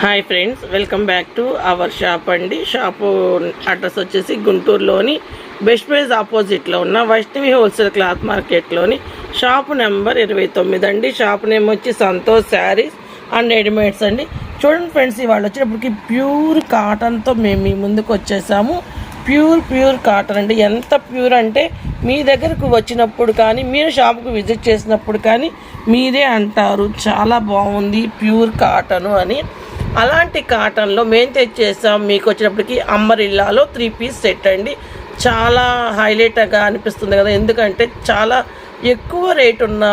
Hi friends welcome back to our shop అండి. Shop address వచ్చేసి గుంటూరులోని బెస్ట్ ప్రైజ్ ఆపోజిట్లో ఉన్న వైష్ణవి హోల్సేల్ క్లాత్ మార్కెట్లోని షాపు నెంబర్ ఇరవై తొమ్మిది అండి. షాప్ నేమ్ వచ్చి సంతోష్ శారీస్ అండ్ రెడీమేడ్స్ అండి. చూడండి ఫ్రెండ్స్ ఇవాళ వచ్చేటప్పటికి ప్యూర్ కాటన్తో మేము మీ ముందుకు వచ్చేసాము. ప్యూర్ ప్యూర్ కాటన్ అండి. ఎంత ప్యూర్ అంటే మీ దగ్గరకు వచ్చినప్పుడు కానీ మీరు షాపుకు విజిట్ చేసినప్పుడు కానీ మీరే అంటారు చాలా బాగుంది ప్యూర్ కాటను అని. అలాంటి కాటన్లో మేము తెచ్చేసాం మీకు వచ్చినప్పటికి అమ్మరిల్లాలో త్రీ పీస్ సెట్ అండి. చాలా హైలైట్గా అనిపిస్తుంది కదా. ఎందుకంటే చాలా ఎక్కువ రేట్ ఉన్న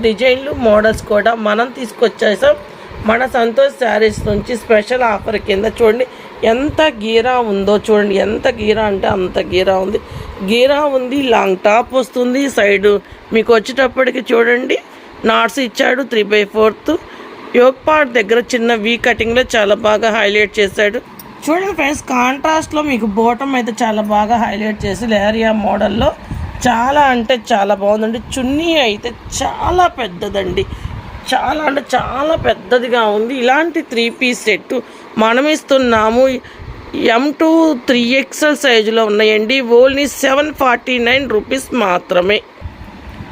డిజైన్లు మోడల్స్ కూడా మనం తీసుకొచ్చేసాం. మన సంతోష్ శారీస్ నుంచి స్పెషల్ ఆఫర్ కింద చూడండి. ఎంత గీరా ఉందో చూడండి. ఎంత గీరా అంటే అంత గీరా ఉంది. గీరా ఉంది లాంగ్ టాప్ వస్తుంది. సైడ్ మీకు వచ్చేటప్పటికి చూడండి. నాట్స్ ఇచ్చాడు three by fourth. Yog part దగ్గర చిన్న వీ కటింగ్లో చాలా బాగా హైలైట్ చేశాడు. చూడండి ఫ్రెండ్స్ కాంట్రాస్ట్లో మీకు బోటం అయితే చాలా బాగా హైలైట్ చేసి లేరియా మోడల్లో చాలా అంటే చాలా బాగుందండి. చున్నీ అయితే చాలా పెద్దదండి. చాలా అంటే చాలా పెద్దదిగా ఉంది. ఇలాంటి త్రీ పీస్ సెట్ మనం ఇస్తున్నాము. ఎం టూ త్రీ ఎక్సెల్ సైజులో ఉన్నాయండి. Only seven forty nine rupees మాత్రమే.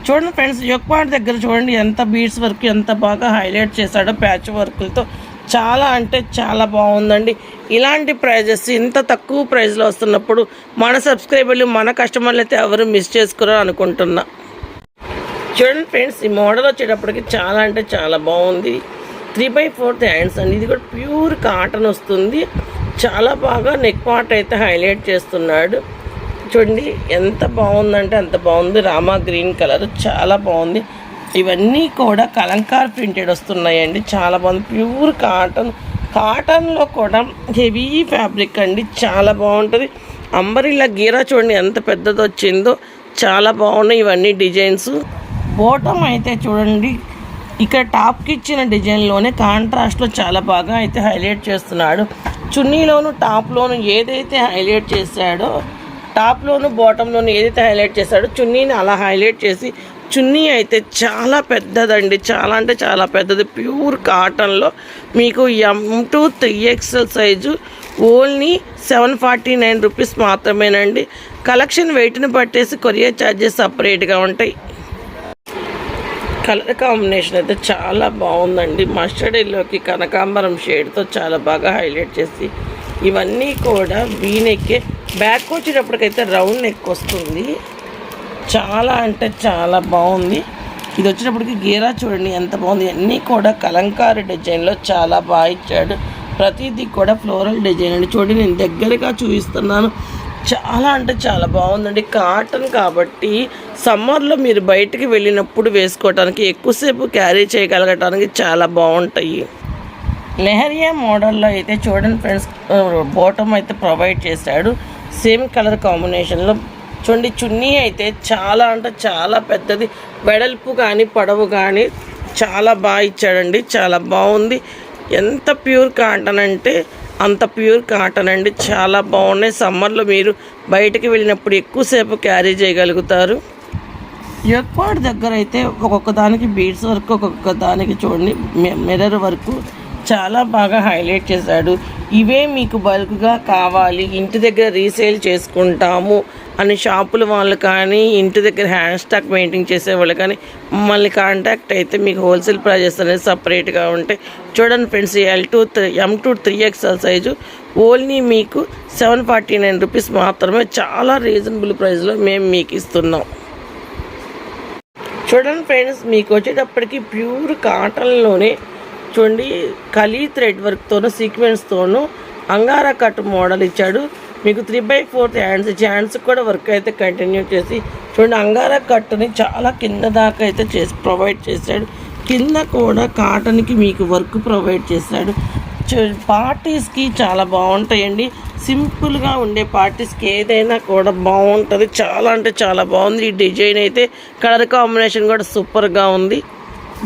చూడండి ఫ్రెండ్స్ యొక్పాట్ దగ్గర చూడండి ఎంత బీడ్స్ వర్క్ ఎంత బాగా హైలైట్ చేశాడో ప్యాచ్ వర్క్లతో. చాలా అంటే చాలా బాగుందండి. ఇలాంటి ప్రైజెస్ ఇంత తక్కువ ప్రైస్లో వస్తున్నప్పుడు మన సబ్స్క్రైబర్లు మన కస్టమర్లు అయితే ఎవరు మిస్ చేసుకోరని అనుకుంటున్నా. చూడండి ఫ్రెండ్స్ ఈ మోడల్ వచ్చేటప్పటికి చాలా అంటే చాలా బాగుంది. త్రీ బై ఫోర్త్ హ్యాండ్స్ అండి. ఇది కూడా ప్యూర్ కాటన్ వస్తుంది. చాలా బాగా నెక్ పార్ట్ అయితే హైలైట్ చేస్తున్నాడు. చూడండి ఎంత బాగుందంటే అంత బాగుంది. రామా గ్రీన్ కలర్ చాలా బాగుంది. ఇవన్నీ కూడా కలంకార్ ప్రింటెడ్ వస్తున్నాయండి. చాలా బాగుంది. ప్యూర్ కాటన్ కాటన్లో కూడా హెవీ ఫ్యాబ్రిక్ అండి. చాలా బాగుంటుంది. అంబరిలా గీరా చూడండి ఎంత పెద్దది వచ్చిందో. చాలా బాగున్నాయి ఇవన్నీ డిజైన్స్. బోటం అయితే చూడండి ఇక్కడ టాప్కి ఇచ్చిన డిజైన్లోనే కాంట్రాస్ట్లో చాలా బాగా అయితే హైలైట్ చేస్తున్నాడు. చున్నీలోను టాప్లోను ఏదైతే హైలైట్ చేశాడో టాప్లోను బాటంలోను ఏదైతే హైలైట్ చేశాడో చున్నీని అలా హైలైట్ చేసి చున్నీ అయితే చాలా పెద్దదండి. చాలా అంటే చాలా పెద్దది. ప్యూర్ కాటన్లో మీకు M two three XL size only seven forty nine rupees మాత్రమేనండి. కలెక్షన్ వెయిట్ని పట్టేసి కొరియర్ ఛార్జెస్ సపరేట్గా ఉంటాయి. కలర్ కాంబినేషన్ అయితే చాలా బాగుందండి. మస్టర్డ్ ఎల్లోకి కనకాంబరం షేడ్తో చాలా బాగా హైలైట్ చేసి ఇవన్నీ కూడా వీనెక్కే బ్యాక్ వచ్చేటప్పటికైతే రౌండ్ నెక్ వస్తుంది చాలా అంటే చాలా బాగుంది. ఇది వచ్చేటప్పటికి గీరా చూడండి ఎంత బాగుంది. అన్నీ కూడా కలంకారీ డిజైన్లో చాలా బాగా ఇచ్చాడు. ప్రతిదీ కూడా ఫ్లోరల్ డిజైన్ అండి. చూడండి నేను దగ్గరగా చూపిస్తున్నాను. చాలా అంటే చాలా బాగుందండి. కాటన్ కాబట్టి సమ్మర్లో మీరు బయటికి వెళ్ళినప్పుడు వేసుకోవటానికి ఎక్కువసేపు క్యారీ చేయగలగటానికి చాలా బాగుంటాయి. లెహరియా మోడల్లో అయితే చూడండి ఫ్రెండ్స్ బాటమ్ అయితే ప్రొవైడ్ చేశాడు. సేమ్ కలర్ కాంబినేషన్లో. చూడండి చున్నీ అయితే చాలా అంటే చాలా పెద్దది. వెడల్పు కానీ పొడవు కానీ చాలా బాగా ఇచ్చాడండి. చాలా బాగుంది. ఎంత ప్యూర్ కాటన్ అంటే అంత ప్యూర్ కాటన్ అండి. చాలా బాగున్నాయి. సమ్మర్లో మీరు బయటికి వెళ్ళినప్పుడు ఎక్కువసేపు క్యారీ చేయగలుగుతారు. ఎక్వాడ్ దగ్గర అయితే ఒక్కొక్క దానికి బీడ్స్ వర్క్ ఒక్కొక్క దానికి చూడండి మిర్రర్ వర్క్. చాలా బాగా హైలైట్ చేశాడు. ఇవే మీకు బల్క్గా కావాలి. ఇంటి దగ్గర రీసేల్ చేసుకుంటాము అని షాపుల వాళ్ళు కానీ ఇంటి దగ్గర హ్యాండ్ స్టాక్ పెయింటింగ్ చేసే వాళ్ళు కానీ మమ్మల్ని కాంటాక్ట్ అయితే మీకు హోల్సేల్ ప్రైజెస్ అనేది సపరేట్గా ఉంటాయి చూడండి friends L to three M to three XL size only మీకు సెవెన్ ఫార్టీ నైన్ రూపీస్ మాత్రమే చాలా రీజనబుల్ ప్రైస్లో మేము మీకు ఇస్తున్నాం. చూడండి ఫ్రెండ్స్ మీకు వచ్చేటప్పటికి ప్యూర్ కాటన్లోనే చూడండి కలీ థ్రెడ్ వర్క్తోనూ సీక్వెన్స్తోనూ అంగారా కట్ మోడల్ ఇచ్చాడు. మీకు త్రీ బై ఫోర్త్ హ్యాండ్స్ ఇచ్చి హ్యాండ్స్ కూడా వర్క్ అయితే కంటిన్యూ చేసి చూడండి అంగారా కట్టుని చాలా కింద దాకా అయితే చేసి ప్రొవైడ్ చేశాడు. కింద కూడా కాటన్కి మీకు వర్క్ ప్రొవైడ్ చేశాడు. పార్టీస్కి చాలా బాగుంటాయండి. సింపుల్గా ఉండే పార్టీస్కి ఏదైనా కూడా బాగుంటుంది. చాలా అంటే చాలా బాగుంది. ఈ డిజైన్ అయితే కలర్ కాంబినేషన్ కూడా సూపర్గా ఉంది.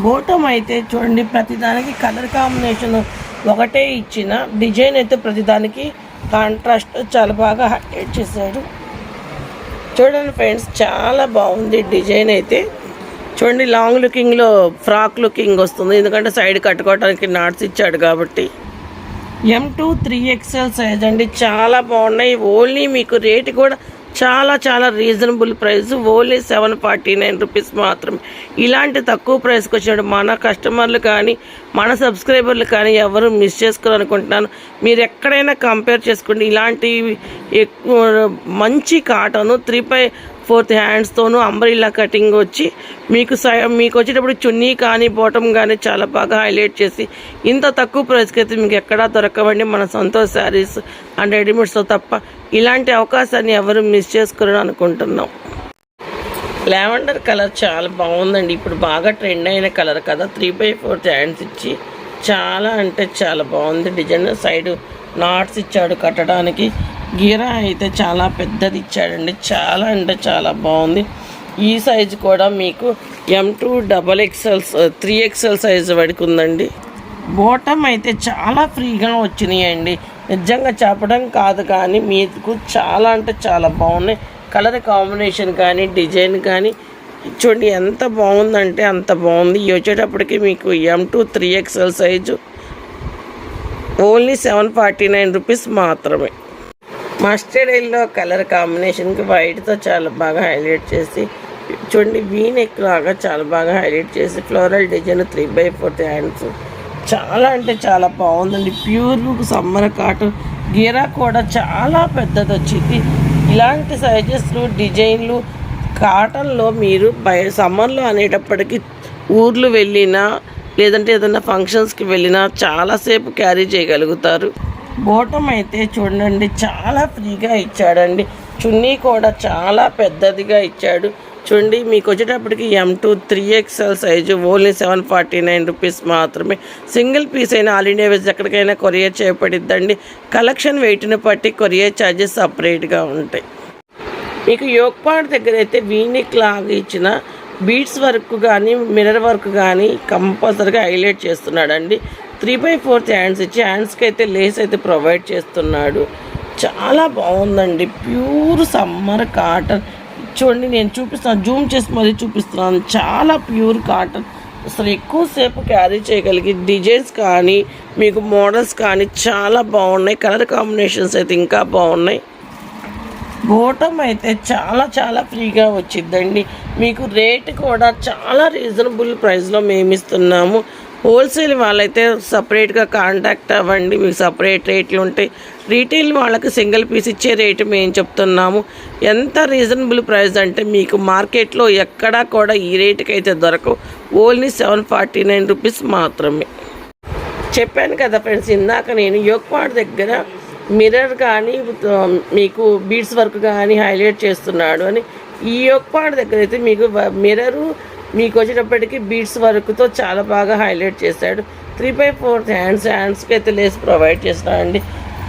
బోటం అయితే చూడండి ప్రతిదానికి కలర్ కాంబినేషన్ ఒకటే ఇచ్చిన డిజైన్ అయితే ప్రతిదానికి కాంట్రాస్ట్ చాలా బాగా హైలైట్ చేశాడు. చూడండి ఫ్రెండ్స్ చాలా బాగుంది డిజైన్ అయితే. చూడండి లాంగ్ లుకింగ్లో ఫ్రాక్ లుకింగ్ వస్తుంది. ఎందుకంటే సైడ్ కట్టుకోవడానికి నాట్స్ ఇచ్చాడు కాబట్టి. M to three XL size అండి చాలా బాగున్నాయి. ఓన్లీ మీకు రేట్ కూడా చాలా చాలా reasonable price only seven forty nine rupees మాత్రమే. ఇలాంటి తక్కువ ప్రైస్కి వచ్చినప్పుడు మన కస్టమర్లు కానీ మన సబ్స్క్రైబర్లు కానీ ఎవరు మిస్ చేసుకోవాలనుకుంటున్నాను మీరు ఎక్కడైనా కంపేర్ చేసుకోండి. ఇలాంటి ఎక్కువ మంచి కాటను త్రీ ఫైవ్ ఫోర్త్ హ్యాండ్స్తోనూ అంబ్రిల్లా కటింగ్ వచ్చి మీకు సై మీకు వచ్చేటప్పుడు చున్నీ కానీ బాటమ్ కానీ చాలా బాగా హైలైట్ చేసి ఇంత తక్కువ ప్రైస్కి అయితే మీకు ఎక్కడా దొరకవండి. మన సంతోష్ శారీస్ అండ్ రెడీమేడ్స్తో తప్ప ఇలాంటి అవకాశాన్ని ఎవరు మిస్ చేసుకోరని అనుకుంటున్నాం. లావెండర్ కలర్ చాలా బాగుందండి. ఇప్పుడు బాగా ట్రెండ్ అయిన కలర్ కదా. త్రీ బై ఫోర్త్ హ్యాండ్స్ ఇచ్చి చాలా అంటే చాలా బాగుంది. డిజైన్ సైడ్ నాట్స్ ఇచ్చాడు కట్టడానికి. గీర అయితే చాలా పెద్దది ఇచ్చాడండి. చాలా అంటే చాలా బాగుంది. ఈ సైజు కూడా మీకు M to double XL three XL size వరకు ఉందండి. బోటం అయితే చాలా ఫ్రీగా వచ్చినాయండి. నిజంగా చెప్పడం కాదు కానీ మీకు చాలా అంటే చాలా బాగున్నాయి. కలర్ కాంబినేషన్ కానీ డిజైన్ కానీ చూడండి ఎంత బాగుందంటే అంత బాగుంది. ఇవి వచ్చేటప్పటికి మీకు M to three XL size. Only seven forty nine rupees మాత్రమే. మస్టర్డ్ ఎల్లో కలర్ కాంబినేషన్కి వైట్తో చాలా బాగా హైలైట్ చేసి చూడండి వీనెక్ లాగా చాలా బాగా హైలైట్ చేసి floral design three by fourth hands చాలా అంటే చాలా బాగుందండి. ప్యూర్ సమ్మర్ కాటన్ గీరా కూడా చాలా పెద్దది వచ్చింది. ఇలాంటి సైజెస్లు డిజైన్లు కాటన్లో మీరు బయ సమ్మర్లో అనేటప్పటికీ ఊర్లు వెళ్ళినా లేదంటే ఏదైనా ఫంక్షన్స్కి వెళ్ళినా చాలాసేపు క్యారీ చేయగలుగుతారు. బోటం అయితే చూడండి చాలా ఫ్రీగా ఇచ్చాడండి. చున్నీ కూడా చాలా పెద్దదిగా ఇచ్చాడు. చూడండి మీకు వచ్చేటప్పటికి M to three XL size only seven forty nine rupees మాత్రమే. సింగిల్ పీస్ అయినా ఆల్ ఇండియా వేసి ఎక్కడికైనా కొరియర్ చేయబడిద్దండి. కలెక్షన్ వెయిట్ని బట్టి కొరియర్ ఛార్జెస్ సపరేట్గా ఉంటాయి. మీకు యోగపాడ్ దగ్గర అయితే వీనిక్ లాగా ఇచ్చిన బీట్స్ వర్క్ కానీ మిర్రర్ వర్క్ కానీ కంపల్సరీగా హైలైట్ చేస్తున్నాడండి. త్రీ బై ఫోర్త్ హ్యాండ్స్ ఇచ్చి హ్యాండ్స్కి అయితే లేస్ అయితే ప్రొవైడ్ చేస్తున్నాడు. చాలా బాగుందండి. Pure summer cotton. చూడండి నేను చూపిస్తాను. జూమ్ చేసి మరీ చూపిస్తున్నాను. చాలా ప్యూర్ కాటన్. అసలు ఎక్కువసేపు క్యారీ చేయగలిగి డిజైన్స్ కానీ మీకు మోడల్స్ కానీ చాలా బాగున్నాయి. కలర్ కాంబినేషన్స్ అయితే ఇంకా బాగున్నాయి. బోటం అయితే చాలా చాలా ఫ్రీగా వచ్చిందండి. మీకు రేట్ కూడా చాలా రీజనబుల్ ప్రైస్లో మేము ఇస్తున్నాము హోల్సేల్ వాళ్ళైతే సపరేట్గా కాంటాక్ట్ అవ్వండి. మీకు సపరేట్ రేట్లు ఉంటాయి. రీటైల్ వాళ్ళకి సింగిల్ పీస్ ఇచ్చే రేటు మేము చెప్తున్నాము. ఎంత రీజనబుల్ ప్రైస్ అంటే మీకు మార్కెట్లో ఎక్కడా కూడా ఈ రేటుకి అయితే దొరకవు. Only seven forty nine rupees మాత్రమే. చెప్పాను కదా ఫ్రెండ్స్ ఇందాక నేను యోగపాడ్ దగ్గర మిర్రర్ కానీ మీకు బీడ్స్ వర్క్ కానీ హైలైట్ చేస్తున్నాడు అని. ఈ యోగపాడ్ దగ్గర అయితే మీకు మిర్రరు మీకు వచ్చేటప్పటికి బీడ్స్ వర్క్తో చాలా బాగా హైలైట్ చేశాడు. త్రీ బై ఫోర్త్ హ్యాండ్స్ హ్యాండ్స్కి అయితే లేస్ ప్రొవైడ్ చేస్తాడండి.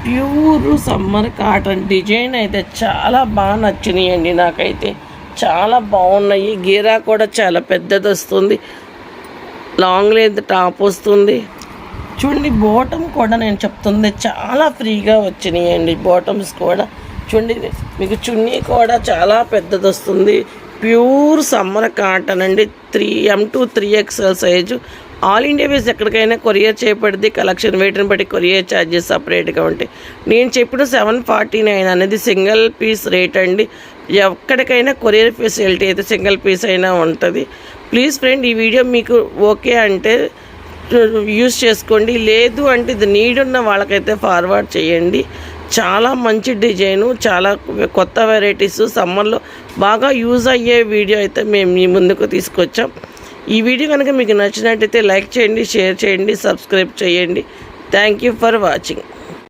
ప్యూర్ సమ్మర్ కాటన్ డిజైన్ అయితే చాలా బాగా నచ్చినాయండి నాకైతే. చాలా బాగున్నాయి. గీరా కూడా చాలా పెద్దది వస్తుంది. లాంగ్ లెంత్ టాప్ వస్తుంది. చూడండి బాటమ్ కూడా నేను చెప్తుంది చాలా ఫ్రీగా వచ్చినాయండి బాటమ్స్ కూడా. చూడండి మీకు చున్నీ కూడా చాలా పెద్దది వస్తుంది. ప్యూర్ సమ్మర్ కాటన్ అండి. Three M to three XL size all India base ఎక్కడికైనా కొరియర్ చేయబడింది. కలెక్షన్ వెయిట్ని బట్టి కొరియర్ ఛార్జెస్ సపరేట్గా ఉంటాయి. నేను చెప్పిన సెవెన్ ఫార్టీ నైన్ అనేది సింగిల్ పీస్ రేట్ అండి. ఎక్కడికైనా కొరియర్ ఫెసిలిటీ అయితే సింగిల్ పీస్ అయినా ఉంటుంది. ప్లీజ్ ఫ్రెండ్ ఈ వీడియో మీకు ఓకే అంటే యూస్ చేసుకోండి. లేదు అంటే ఇది నీడ్ ఉన్న వాళ్ళకైతే ఫార్వర్డ్ చేయండి. చాలా మంచి డిజైను చాలా కొత్త వెరైటీస్ సమ్మర్లో బాగా యూజ్ అయ్యే వీడియో అయితే మేము మీ ముందుకు తీసుకొచ్చాం. ఈ వీడియో కనుక మీకు నచ్చినట్టయితే లైక్ చేయండి షేర్ చేయండి సబ్స్క్రైబ్ చేయండి. Thank you for watching